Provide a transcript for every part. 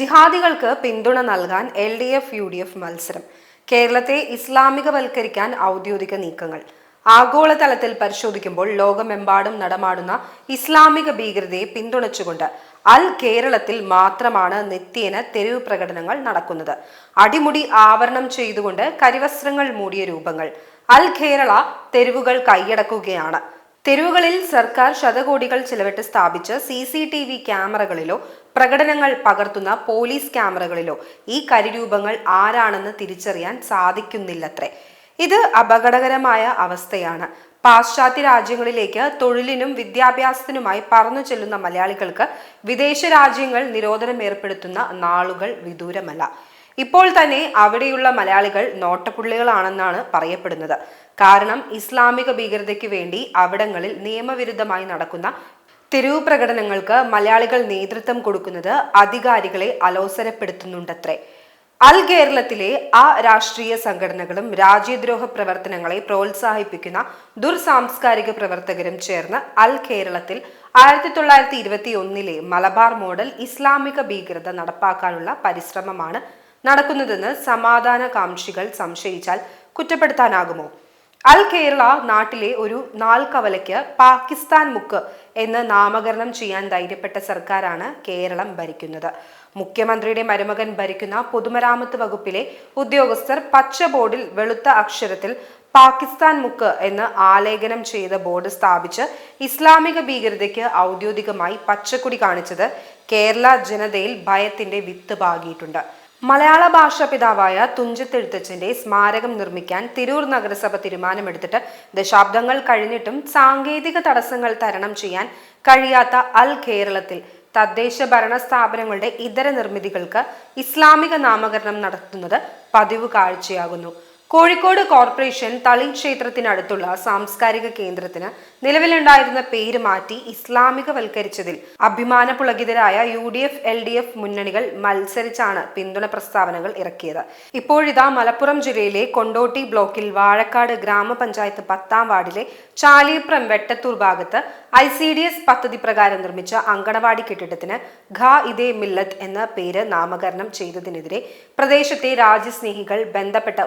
ജിഹാദികൾക്ക് പിന്തുണ നൽകാൻ L D F U D F മത്സരം. കേരളത്തെ ഇസ്ലാമികവൽക്കരിക്കാൻ ഔദ്യോഗിക നീക്കങ്ങൾ. ആഗോളതലത്തിൽ പരിശോധിക്കുമ്പോൾ ലോകമെമ്പാടും നടമാടുന്ന ഇസ്ലാമിക ഭീകരതയെ പിന്തുണച്ചുകൊണ്ട് അൽ കേരളത്തിൽ മാത്രമാണ് നിത്യേന തെരുവ് പ്രകടനങ്ങൾ നടക്കുന്നത്. അടിമുടി ആവരണം ചെയ്തുകൊണ്ട് കരിവസ്ത്രങ്ങൾ മൂടിയ രൂപങ്ങൾ. അൽ കേരള തെരുവുകൾ കൈയടക്കുകയാണ്. തെരുവുകളിൽ സർക്കാർ ശതകോടികൾ ചിലവിട്ട് സ്ഥാപിച്ച് സി സി ടി വി ക്യാമറകളിലോ പ്രകടനങ്ങൾ പകർത്തുന്ന പോലീസ് ക്യാമറകളിലോ ഈ കരിരൂപങ്ങൾ ആരാണെന്ന് തിരിച്ചറിയാൻ സാധിക്കുന്നില്ലത്രേ. ഇത് അപകടകരമായ അവസ്ഥയാണ്. പാശ്ചാത്യ രാജ്യങ്ങളിലേക്ക് തൊഴിലിനും വിദ്യാഭ്യാസത്തിനുമായി പറന്നു ചെല്ലുന്ന മലയാളികൾക്ക് വിദേശ രാജ്യങ്ങൾ നിരോധനം ഏർപ്പെടുത്തുന്ന നാളുകൾ വിദൂരമല്ല. ഇപ്പോൾ തന്നെ അവിടെയുള്ള മലയാളികൾ നോട്ടപ്പുള്ളികളാണെന്നാണ് പറയപ്പെടുന്നത്. കാരണം ഇസ്ലാമിക ഭീകരതയ്ക്ക് വേണ്ടി അവിടങ്ങളിൽ നിയമവിരുദ്ധമായി നടക്കുന്ന തെരുവ് പ്രകടനങ്ങൾക്ക് മലയാളികൾ നേതൃത്വം കൊടുക്കുന്നത് അധികാരികളെ അലോസരപ്പെടുത്തുന്നുണ്ടത്രേ. അൽ കേരളത്തിലെ ആ രാഷ്ട്രീയ സംഘടനകളും രാജ്യദ്രോഹ പ്രവർത്തനങ്ങളെ പ്രോത്സാഹിപ്പിക്കുന്ന ദുർസാംസ്കാരിക പ്രവർത്തകരും ചേർന്ന് അൽ കേരളത്തിൽ ആയിരത്തി തൊള്ളായിരത്തി ഇരുപത്തി ഒന്നിലെ മലബാർ മോഡൽ ഇസ്ലാമിക ഭീകരത നടപ്പാക്കാനുള്ള പരിശ്രമമാണ് നടക്കുന്നതെന്ന് സമാധാന കാംക്ഷികൾ സംശയിച്ചാൽ കുറ്റപ്പെടുത്താനാകുമോ? അൽ കേരള നാട്ടിലെ ഒരു നാൽക്കവലയ്ക്ക് പാകിസ്ഥാൻ മുക്ക് എന്ന് നാമകരണം ചെയ്യാൻ ധൈര്യപ്പെട്ട സർക്കാരാണ് കേരളം ഭരിക്കുന്നത്. മുഖ്യമന്ത്രിയുടെ മരുമകൻ ഭരിക്കുന്ന പൊതുമരാമത്ത് വകുപ്പിലെ ഉദ്യോഗസ്ഥർ പച്ച ബോർഡിൽ വെളുത്ത അക്ഷരത്തിൽ പാകിസ്ഥാൻ മുക്ക് എന്ന് ആലേഖനം ചെയ്ത ബോർഡ് സ്ഥാപിച്ച് ഇസ്ലാമിക ഭീകരതയ്ക്ക് ഔദ്യോഗികമായി പച്ചക്കുടി കാണിച്ചത് കേരള ജനതയിൽ ഭയത്തിന്റെ വിത്ത് പാകിയിട്ടുണ്ട്. മലയാള ഭാഷാ പിതാവായ തുഞ്ചത്തെഴുത്തച്ഛന്റെ സ്മാരകം നിർമ്മിക്കാൻ തിരൂർ നഗരസഭ തീരുമാനമെടുത്തിട്ട് ദശാബ്ദങ്ങൾ കഴിഞ്ഞിട്ടും സാങ്കേതിക തടസ്സങ്ങൾ തരണം ചെയ്യാൻ കഴിയാത്ത അൽ കേരളത്തിൽ തദ്ദേശ ഭരണ സ്ഥാപനങ്ങളുടെ ഇതര നിർമ്മിതികൾക്ക് ഇസ്ലാമിക നാമകരണം നടത്തുന്നത് പതിവ് കാഴ്ചയാകുന്നു. കോഴിക്കോട് കോർപ്പറേഷൻ തളി ക്ഷേത്രത്തിനടുത്തുള്ള സാംസ്കാരിക കേന്ദ്രത്തിന് നിലവിലുണ്ടായിരുന്ന പേര് മാറ്റി ഇസ്ലാമികവൽക്കരിച്ചതിൽ അഭിമാന പുളകിതരായ U D F L D F മുന്നണികൾ മത്സരിച്ചാണ് പിന്തുണ പ്രസ്താവനകൾ ഇറക്കിയത്. ഇപ്പോഴിതാ മലപ്പുറം ജില്ലയിലെ കൊണ്ടോട്ടി ബ്ലോക്കിൽ വാഴക്കാട് ഗ്രാമപഞ്ചായത്ത് പത്താം വാർഡിലെ ചാലിയപ്രം വെട്ടത്തൂർ ഭാഗത്ത് ഐ സി ഡി എസ് പദ്ധതി പ്രകാരം നിർമ്മിച്ച അങ്കണവാടി കെട്ടിടത്തിന് ഖ ഇദേ മില്ലത്ത് എന്ന പേര് നാമകരണം ചെയ്തതിനെതിരെ പ്രദേശത്തെ രാജ്യസ്നേഹികൾ ബന്ധപ്പെട്ട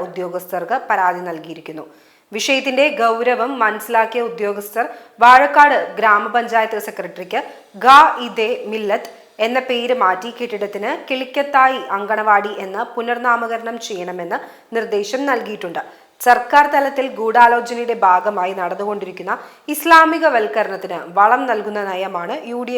ഉദ്യോഗസ്ഥർക്ക് പരാതി നൽകിയിരിക്കുന്നു. വിഷയത്തിന്റെ ഗൗരവം മനസ്സിലാക്കിയ ഉദ്യോഗസ്ഥർ വാഴക്കാട് ഗ്രാമപഞ്ചായത്ത് സെക്രട്ടറിക്ക് ഗ ഇദേ മില്ലത്ത് എന്ന പേര് മാറ്റി കെട്ടിടത്തിന് കിളിക്കത്തായി അങ്കണവാടി എന്ന് പുനർനാമകരണം ചെയ്യണമെന്ന് നിർദ്ദേശം നൽകിയിട്ടുണ്ട്. സർക്കാർ തലത്തിൽ ഗൂഢാലോചനയുടെ ഭാഗമായി നടന്നുകൊണ്ടിരിക്കുന്ന ഇസ്ലാമിക വൽക്കരണത്തിന് വളം നൽകുന്ന നയമാണ് യു ഡി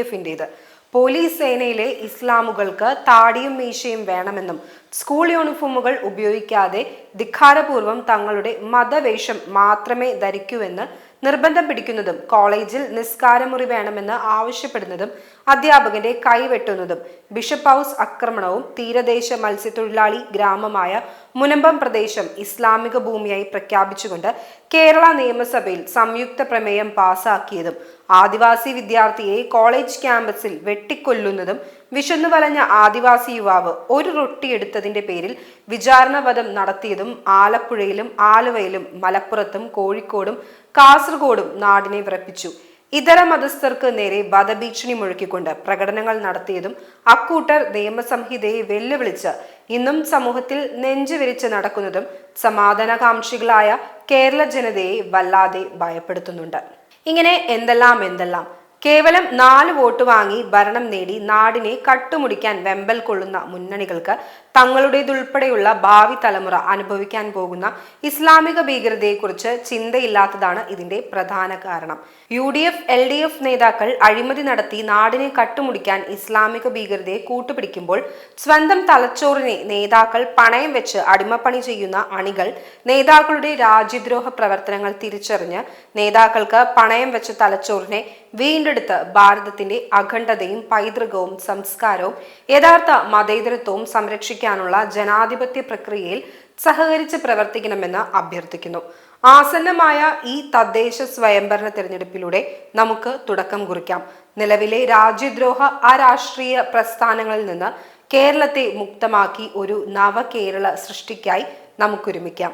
പോലീസ് സേനയിലെ ഇസ്ലാമുകൾക്ക് താടിയും മീശയും വേണമെന്നും സ്കൂൾ യൂണിഫോമുകൾ ഉപയോഗിക്കാതെ ധിഖാരപൂർവം തങ്ങളുടെ മതവേഷം മാത്രമേ ധരിക്കൂവെന്ന് നിർബന്ധം പിടിക്കുന്നതും കോളേജിൽ നിസ്കാരമുറി വേണമെന്ന് ആവശ്യപ്പെടുന്നതും അധ്യാപകന്റെ കൈവെട്ടുന്നതും ബിഷപ്പ് ഹൗസ് ആക്രമണവും തീരദേശ മത്സ്യത്തൊഴിലാളി ഗ്രാമമായ മുനമ്പം പ്രദേശം ഇസ്ലാമിക ഭൂമിയായി പ്രഖ്യാപിച്ചുകൊണ്ട് കേരള നിയമസഭയിൽ സംയുക്ത പ്രമേയം പാസാക്കിയതും ആദിവാസി വിദ്യാർത്ഥിയെ കോളേജ് ക്യാമ്പസിൽ വെട്ടിക്കൊല്ലുന്നതും വിശന്നു വലഞ്ഞ ആദിവാസി യുവാവ് ഒരു റൊട്ടി എടുത്തതിന്റെ പേരിൽ വിചാരണ പദം നടത്തിയതും ആലപ്പുഴയിലും ആലുവയിലും മലപ്പുറത്തും കോഴിക്കോടും കാസർഗോഡും നാടിനെ വിറപ്പിച്ചു. ഇതര മതസ്ഥർക്ക് നേരെ വധഭീഷണി മുഴക്കിക്കൊണ്ട് പ്രകടനങ്ങൾ നടത്തിയതും അക്കൂട്ടർ നിയമസംഹിതയെ വെല്ലുവിളിച്ച് ഇന്നും സമൂഹത്തിൽ നെഞ്ചുവിരിച്ച് നടക്കുന്നതും സമാധാനകാംക്ഷികളായ കേരള ജനതയെ വല്ലാതെ ഭയപ്പെടുത്തുന്നുണ്ട്. ഇങ്ങനെ എന്തെല്ലാം എന്തെല്ലാം കേവലം നാല് വോട്ട് വാങ്ങി ഭരണം നേടി നാടിനെ കട്ടുമുടിക്കാൻ വെമ്പൽ കൊള്ളുന്ന മുന്നണികൾക്ക് തങ്ങളുടേതുൾപ്പെടെയുള്ള ഭാവി തലമുറ അനുഭവിക്കാൻ പോകുന്ന ഇസ്ലാമിക ഭീകരതയെക്കുറിച്ച് ചിന്തയില്ലാത്തതാണ് ഇതിന്റെ പ്രധാന കാരണം. U D F L D F നേതാക്കൾ അഴിമതി നടത്തി നാടിനെ കട്ടുമുടിക്കാൻ ഇസ്ലാമിക ഭീകരതയെ കൂട്ടുപിടിക്കുമ്പോൾ സ്വന്തം തലച്ചോറിനെ നേതാക്കൾ പണയം വെച്ച് അടിമപ്പണി ചെയ്യുന്ന അണികൾ നേതാക്കളുടെ രാജ്യദ്രോഹ പ്രവർത്തനങ്ങൾ തിരിച്ചറിഞ്ഞ് നേതാക്കൾക്ക് പണയം വെച്ച തലച്ചോറിനെ വീണ്ടെടുത്ത് ഭാരതത്തിന്റെ അഖണ്ഡതയും പൈതൃകവും സംസ്കാരവും യഥാർത്ഥ മതേതരത്വവും സംരക്ഷിക്കാനുള്ള ജനാധിപത്യ പ്രക്രിയയിൽ സഹകരിച്ച് പ്രവർത്തിക്കണമെന്ന് അഭ്യർത്ഥിക്കുന്നു. ആസന്നമായ ഈ തദ്ദേശ സ്വയംഭരണ തിരഞ്ഞെടുപ്പിലൂടെ നമുക്ക് തുടക്കം കുറിക്കാം. നിലവിലെ രാജ്യദ്രോഹ അരാഷ്ട്രീയ പ്രസ്ഥാനങ്ങളിൽ നിന്ന് കേരളത്തെ മുക്തമാക്കി ഒരു നവകേരള സൃഷ്ടിക്കായി നമുക്കൊരുമിക്കാം.